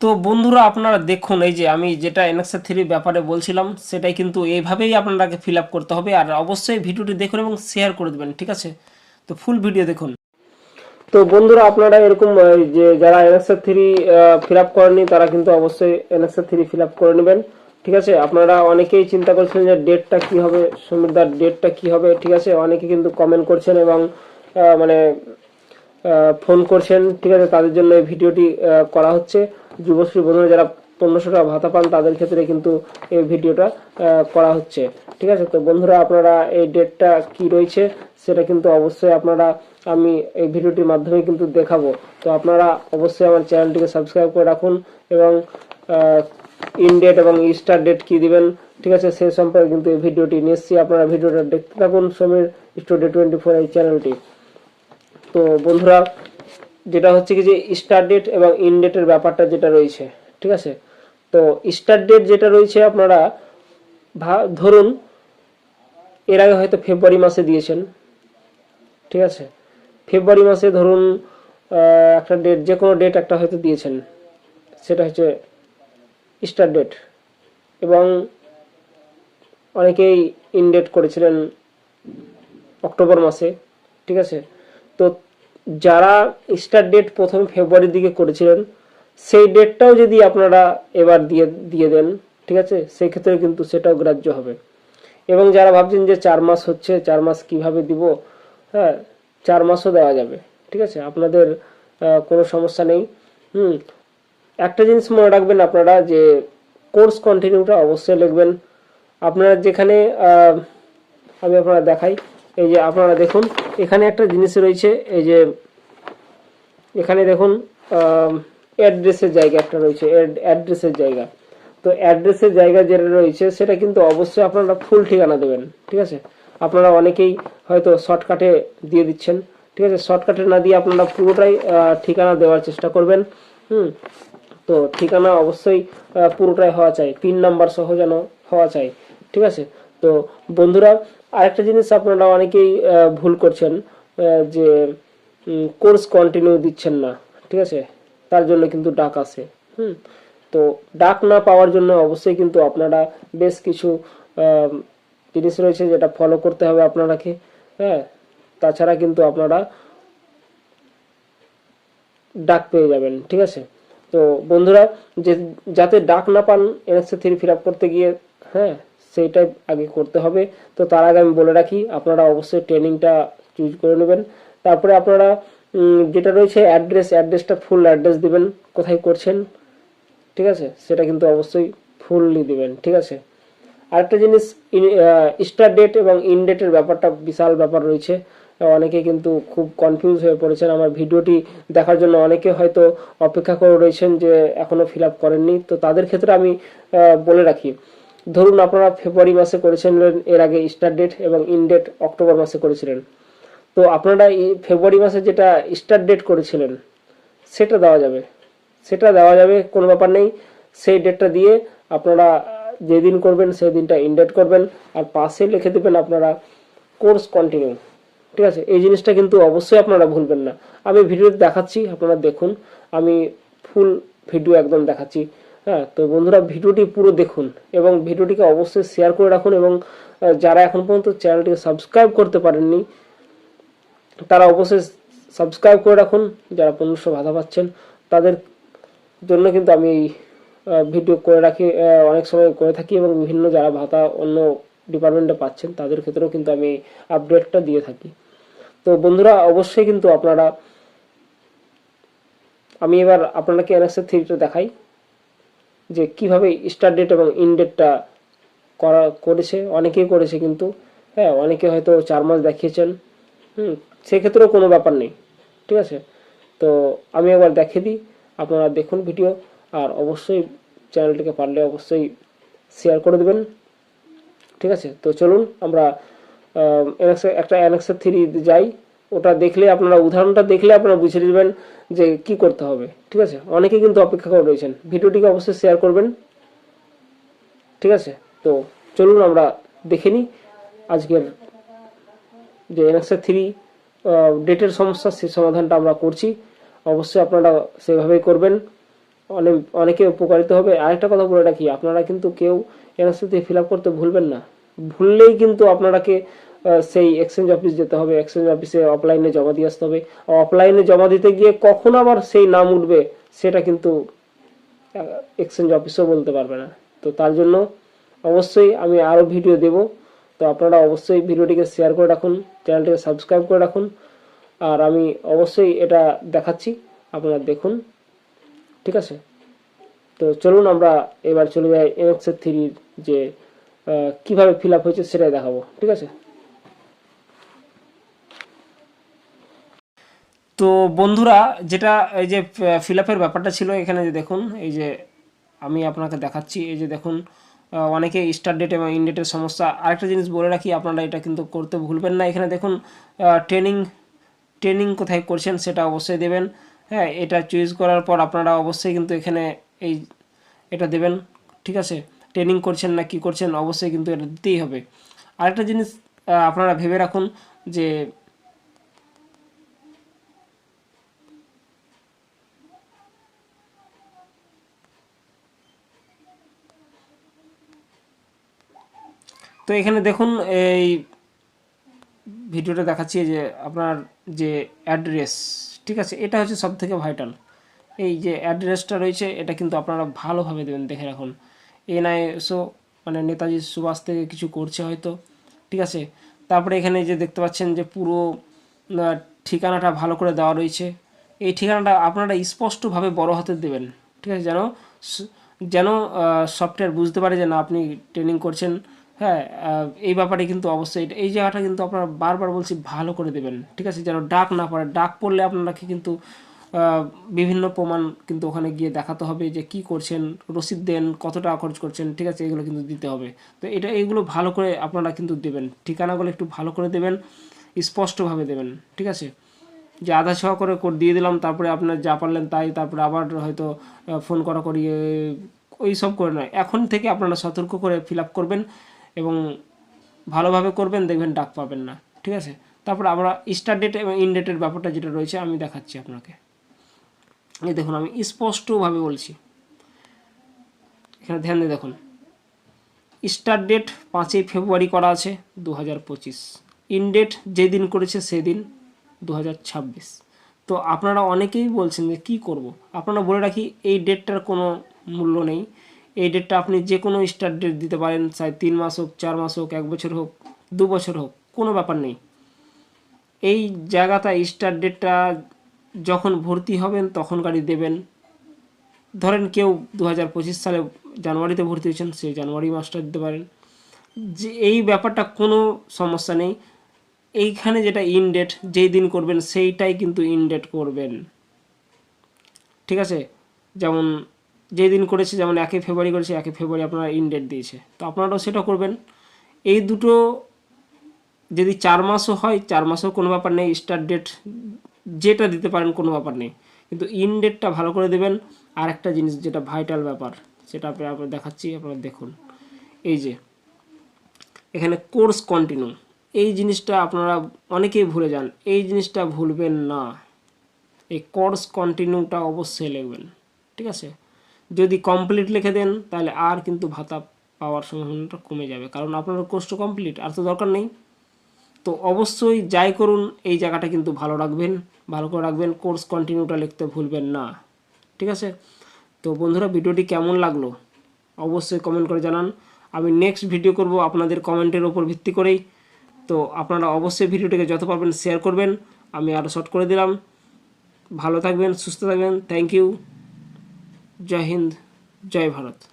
তো বন্ধুরা আপনারা দেখুন, এই যে আমি যেটা এনএক্সা থ্রির ব্যাপারে বলছিলাম, সেটাই কিন্তু এইভাবেই আপনাকে ফিল করতে হবে। আর অবশ্যই ভিডিওটি দেখুন এবং শেয়ার করে দেবেন, ঠিক আছে? তো ফুল ভিডিও দেখুন। তো বন্ধুরা, আপনারা এরকম যে যারা এনএক্সা থ্রি ফিল আপ করেননি, তারা কিন্তু অবশ্যই এনএক্সা থ্রি ফিল আপ করে নেবেন, ঠিক আছে? আপনারা অনেকেই চিন্তা করছিলেন যে ডেটটা কি হবে, সমীরদার ডেটটা কি হবে, ঠিক আছে? অনেকে কিন্তু কমেন্ট করছেন এবং মানে ফোন করছেন, ঠিক আছে, তাদের জন্য এই ভিডিওটি করা হচ্ছে। যুবশ্রী বন্ধুরা যারা পনেরোশো টাকা ভাতা পান, তাদের ক্ষেত্রে কিন্তু এই ভিডিওটা করা হচ্ছে। ঠিক আছে, তো বন্ধুরা, আপনারা এই ডেটটা কি রয়েছে, সেটা কিন্তু অবশ্যই আপনারা, আমি এই ভিডিওটির মাধ্যমে কিন্তু দেখাবো। তো আপনারা অবশ্যই আমার চ্যানেলটিকে সাবস্ক্রাইব করে রাখুন এবং ইন ডেট এবং স্টার ডেট কি দিবেন, ঠিক আছে, সে সম্পর্কে কিন্তু এই ভিডিওটি নিয়ে আপনারা ভিডিওটা দেখতে থাকুন সমীর স্টুডিও টোয়েন্টি ফোর এই চ্যানেলটি। তো বন্ধুরা, যেটা হচ্ছে কি যে স্টার ডেট এবং ইন ডেটের ব্যাপারটা যেটা রয়েছে, ঠিক আছে? তো স্টার ডেট যেটা রয়েছে আপনারা ধরুন এর আগে হয়তো ফেব্রুয়ারি মাসে দিয়েছেন, ঠিক আছে? ফেব্রুয়ারি মাসে ধরুন একটা ডেট যে কোনো ডেট একটা হয়তো দিয়েছেন, সেটা হচ্ছে স্টার ডেট এবং অনেকেই ইনডেট করেছিলেন অক্টোবর মাসে, ঠিক আছে? তো যারা স্টার ডেট প্রথম ফেব্রুয়ারির দিকে করেছিলেন, সেই ডেটটাও যদি আপনারা এবার দিয়ে দিয়ে দেন, ঠিক আছে? সেই ক্ষেত্রে কিন্তু সেটাও গ্রাহ্য হবে। এবং যারা ভাবছেন যে চার মাস হচ্ছে, চার মাস কীভাবে দিব? হ্যাঁ চার মাসও দেওয়া যাবে, ঠিক আছে? আপনাদের কোনো সমস্যা নেই। হুম, একটা জিনিস মনে রাখবেন আপনারা যে কোর্স কন্টিনিউটা অবশ্যই লিখবেন। আপনারা যেখানে আমি আপনারা দেখাই। এই যে আপনারা দেখুন, এখানে একটা জিনিস রয়েছে, এই যে এখানে দেখুন অ্যাড্রেসের জায়গা একটা রয়েছে অ্যাড্রেসের জায়গা। তো অ্যাড্রেসের জায়গা যেটা রয়েছে, সেটা কিন্তু অবশ্যই আপনারা ফুল ঠিকানা দেবেন, ঠিক আছে? আপনারা অনেকেই হয়তো শর্টকাটে দিয়ে দিচ্ছেন, ঠিক আছে? শর্টকাটে না দিয়ে আপনারা পুরোটাই ঠিকানা দেওয়ার চেষ্টা করবেন, হুম? তো ঠিকানা অবশ্যই পুরোটাই হওয়া চাই, পিন নাম্বার সহ যেন হওয়া চাই, ঠিক আছে? তো বন্ধুরা, আরেকটা জিনিস আপনারা অনেকেই ভুল করছেন যে কোর্স কন্টিনিউ দিচ্ছেন না, ঠিক আছে? তার জন্য কিন্তু ডাক আসে হুম? তো ডাক না পাওয়ার জন্য অবশ্যই কিন্তু আপনারা বেশ কিছু জিনিস রয়েছে যেটা ফলো করতে হবে আপনারাকে হ্যাঁ? তাছাড়া কিন্তু আপনারা ডাক পেয়ে যাবেন, ঠিক আছে? তো বন্ধুরা, যে, যাতে ডাক না পান এনএসসি থ্রি ফিল আপ করতে গিয়ে হ্যাঁ? সেইটাই আগে করতে হবে। তো তার আগে আমি বলে রাখি, আপনারা অবশ্যই ট্রেনিংটা চুজ করে নেবেন। তারপরে আপনারা যেটা রয়েছে অ্যাড্রেস, অ্যাড্রেসটা ফুল অ্যাড্রেস দিবেন, কোথায় করছেন, ঠিক আছে? সেটা কিন্তু অবশ্যই ফুললি দিবেন, ঠিক আছে? আরেকটা জিনিস স্টার ডেট এবং ইন ডেটের ব্যাপারটা বিশাল ব্যাপার রয়েছে। অনেকে কিন্তু খুব কনফিউজ হয়ে পড়েছেন। আমার ভিডিওটি দেখার জন্য অনেকে হয়তো অপেক্ষা করে রয়েছেন যে এখনও ফিল আপ করেননি। তো তাদের ক্ষেত্রে আমি বলে রাখি ধরুন আপনারা ফেব্রুয়ারি মাসে করেছিলেন, এর আগে স্টার ডেট এবং ইন ডেট অক্টোবর মাসে করেছিলেন। তো আপনারা ফেব্রুয়ারি মাসে যেটা স্টার ডেট করেছিলেন, সেটা দেওয়া যাবে। সেটা দেওয়া যাবে, কোনো ব্যাপার নেই। সেই ডেটটা দিয়ে আপনারা যেদিন করবেন, সেই দিনটা ইনডেট করবেন আর পাশে লিখে দেবেন আপনারা কোর্স কন্টিনিউ ঠিক আছে? এই জিনিসটা কিন্তু অবশ্যই আপনারা ভুলবেন না। আমি ভিডিওতে দেখাচ্ছি, আপনারা দেখুন। আমি ফুল ভিডিও একদম দেখাচ্ছি। হ্যাঁ তো বন্ধুরা ভিডিওটি পুরো দেখুন এবং ভিডিওটিকে অবশ্যই শেয়ার করে রাখুন এবং যারা এখন পর্যন্ত চ্যানেলটিকে সাবস্ক্রাইব করতে পারেননি, তারা অবশ্যই সাবস্ক্রাইব করে রাখুন। যারা পনেরোশো ভাতা পাচ্ছেন, তাদের জন্য কিন্তু আমি ভিডিও করে রাখি অনেক সময় করে থাকি এবং বিভিন্ন যারা ভাতা অন্য ডিপার্টমেন্টে পাচ্ছেন, তাদের ক্ষেত্রেও কিন্তু আমি আপডেটটা দিয়ে থাকি। তো বন্ধুরা, অবশ্যই কিন্তু আপনারা, আমি এবার আপনাকে এনএসএ থ্রিটা দেখাই। যে কীভাবে স্টার ডেট এবং ইন ডেটটা করা, করেছে, অনেকেই করেছে কিন্তু হ্যাঁ অনেকে হয়তো চার মাস দেখিয়েছেন, হুম, সেক্ষেত্রেও কোনো ব্যাপার নেই, ঠিক আছে? তো আমি একবার দেখিয়ে দিই, আপনারা দেখুন ভিডিও আর অবশ্যই চ্যানেলটিকে পারলে অবশ্যই শেয়ার করে দেবেন, ঠিক আছে? তো চলুন, আমরা একটা অ্যানেক্সের থ্রি যাই ওটা দেখলে আপনারা, উদাহরণটা দেখলে আপনারা বুঝে নেবেন যে কি করতে হবে, ঠিক আছে? অনেকে কিন্তু অপেক্ষা করে রয়েছেন। ভিডিওটিকে অবশ্যই শেয়ার করবেন, ঠিক আছে? তো চলুন আমরা দেখে নিই আজকের যে এনএক্সএ থ্রি ডেটের সমস্যা সেই সমাধানটা আমরা করছি। অবশ্যই আপনারা সেভাবেই করবেন। অনেক, অনেকে উপকারিত হবে। আরেকটা কথা বলে রাখি, আপনারা কিন্তু কেউ এনএসসিতে ফিল আপ করতে ভুলবেন না। ভুললেই কিন্তু আপনারাকে সেই এক্সচেঞ্জ অফিস যেতে হবে এক্সচেঞ্জ অফিসে অফলাইনে জমা দিয়ে আসতে হবে। অফলাইনে জমা দিতে গিয়ে কখন আবার সেই নাম উঠবে, সেটা কিন্তু এক্সচেঞ্জ অফিসও বলতে পারবে না। তো তার জন্য অবশ্যই আমি আরও ভিডিও দেব। তো আপনারা অবশ্যই ভিডিওটিকে শেয়ার করে রাখুন, চ্যানেলটিকে সাবস্ক্রাইব করে রাখুন। আর আমি অবশ্যই এটা দেখাচ্ছি, আপনারা দেখুন। ঠিক আছে? তো চলুন আমরা এবার চলে যাই এনএক্সের থ্রির যে কীভাবে ফিল আপ হয়েছে সেটাই দেখাবো। ঠিক আছে? তো বন্ধুরা, যেটা এই যে ফিল আপের ব্যাপারটা ছিল এখানে যে দেখুন, এই যে আমি আপনাকে দেখাচ্ছি, এই যে দেখুন অনেকে স্টার ডেট এবং ইন ডেটের সমস্যা আরেকটা জিনিস বলে রাখি, আপনারা এটা কিন্তু করতে ভুলবেন না। এখানে দেখুন ট্রেনিং ট্রেনিং কোথায় করছেন সেটা অবশ্যই দেবেন। হ্যাঁ এটা চুজ করার পর আপনারা অবশ্যই কিন্তু এখানে এই, এটা দেবেন, ঠিক আছে? ট্রেনিং করছেন না কি করছেন, অবশ্যই কিন্তু এটা দিতেই হবে। আরেকটা জিনিস আপনারা ভেবে রাখুন যে তো এখানে দেখুন, এই ভিডিওটা দেখাচ্ছি যে আপনার যে অ্যাড্রেস, ঠিক আছে? এটা হচ্ছে সব থেকে ভাইটাল এই যে অ্যাড্রেসটা রয়েছে, এটা কিন্তু আপনারা ভালোভাবে দেবেন, দেখে রাখুন। এনআইএসও মানে নেতাজি সুভাষ থেকে কিছু করছে হয়তো, ঠিক আছে? তারপরে এখানে যে দেখতে পাচ্ছেন যে পুরো ঠিকানাটা ভালো করে দেওয়া রয়েছে। এই ঠিকানাটা আপনারা স্পষ্টভাবে বড় হাতে দেবেন, ঠিক আছে? যেন যেন সফটওয়্যার বুঝতে পারে যে না, আপনি ট্রেনিং করছেন। হ্যাঁ এই ব্যাপারে কিন্তু অবশ্যই এই জায়গাটা কিন্তু আপনারা বারবার বলছি ভালো করে দেবেন, ঠিক আছে? যেন ডাক না পড়ে। ডাক পড়লে আপনাকে কিন্তু বিভিন্ন প্রমাণ কিন্তু ওখানে গিয়ে দেখাতে হবে যে কি করছেন, রসিদ দেন, কত টাকা খরচ করছেন, ঠিক আছে? এগুলো কিন্তু দিতে হবে। তো এটা এইগুলো ভালো করে আপনারা কিন্তু দেবেন। ঠিকানাগুলো একটু ভালো করে দেবেন, স্পষ্টভাবে দেবেন, ঠিক আছে? যে আধা ছোঁয়া করে দিয়ে দিলাম, তারপরে আপনার যা পারলেন তাই, তারপরে আবার হয়তো ফোন করা করিয়ে ওই সব করে নয়। এখন থেকে আপনারা সতর্ক করে ফিল আপ করবেন। এবং ভালোভাবে করবেন, দেখবেন ডাক পাবেন না। ঠিক আছে? তারপরে আমরা স্টার ডেট এবং ইন ডেটের ব্যাপারটা যেটা রয়েছে আমি দেখাচ্ছি আপনাকে। এই দেখুন, আমি স্পষ্টভাবে বলছি। এখানে ধ্যান দিয়ে দেখুন। স্টার ডেট পাঁচই ফেব্রুয়ারি করা আছে দু হাজার পঁচিশ ইন ডেট যেদিন করেছে সেদিন দু হাজার ছাব্বিশ। তো আপনারা অনেকেই বলছেন যে কী করব? আপনারা বলে রাখি এই ডেটটার কোনো মূল্য নেই। এই ডেটটা আপনি যে কোনো স্টার্ট ডেট দিতে পারেন, চাই তিন মাস হোক, চার মাস হোক, এক বছর হোক, দু বছর হোক, কোনো ব্যাপার নেই। এই জায়গাটা স্টার্ট ডেটটা যখন ভর্তি হবেন তখনকারই দেবেন। ধরেন কেউ দু হাজার পঁচিশ সালে জানুয়ারিতে ভর্তি হয়েছেন সেই জানুয়ারি মাসটা দিতে পারেন। যে এই ব্যাপারটা কোনো সমস্যা নেই। এইখানে যেটা ইন ডেট যেই দিন করবেন, সেইটাই কিন্তু ইন ডেট করবেন। ঠিক আছে? যেমন যেই দিন করেছে, যেমন একই ফেব্রুয়ারি করেছে একই ফেব্রুয়ারি আপনারা ইন ডেট দিয়েছে। তো আপনারাও সেটা করবেন। এই দুটো যদি চার মাসও হয়, চার মাসও কোনো ব্যাপার নেই স্টার্ট ডেট যেটা দিতে পারেন কোনো ব্যাপার নেই। কিন্তু ইন ডেটটা ভালো করে দেবেন। আর একটা জিনিস যেটা ভাইটাল ব্যাপার, সেটা আপনি আপনার দেখাচ্ছি, আপনারা দেখুন। এই যে, এখানে কোর্স কন্টিনিউ এই জিনিসটা আপনারা অনেকেই ভুলে যান। এই জিনিসটা ভুলবেন না। এই কোর্স কন্টিনিউটা অবশ্যই লিখবেন। ঠিক আছে? যদি কমপ্লিট লিখে দেন, তাহলে আর কিন্তু ভাতা পাওয়ার সম্ভাবনাটা কমে যাবে। কারণ আপনার কোর্সটা কমপ্লিট আর তো দরকার নেই। তো অবশ্যই যাই করুন, এই জায়গাটা কিন্তু ভালো রাখবেন, ভালো করে রাখবেন কোর্স কন্টিনিউটা লিখতে ভুলবেন না। ঠিক আছে? তো বন্ধুরা, ভিডিওটি কেমন লাগল? অবশ্যই কমেন্ট করে জানান। আমি নেক্সট ভিডিও করব আপনাদের কমেন্টের ওপর ভিত্তি করেই। তো আপনারা অবশ্যই ভিডিওটিকে যত পারবেন শেয়ার করবেন। আমি আরও শর্ট করে দিলাম। ভালো থাকবেন, সুস্থ থাকবেন। থ্যাংক ইউ जय हिंद जय भारत।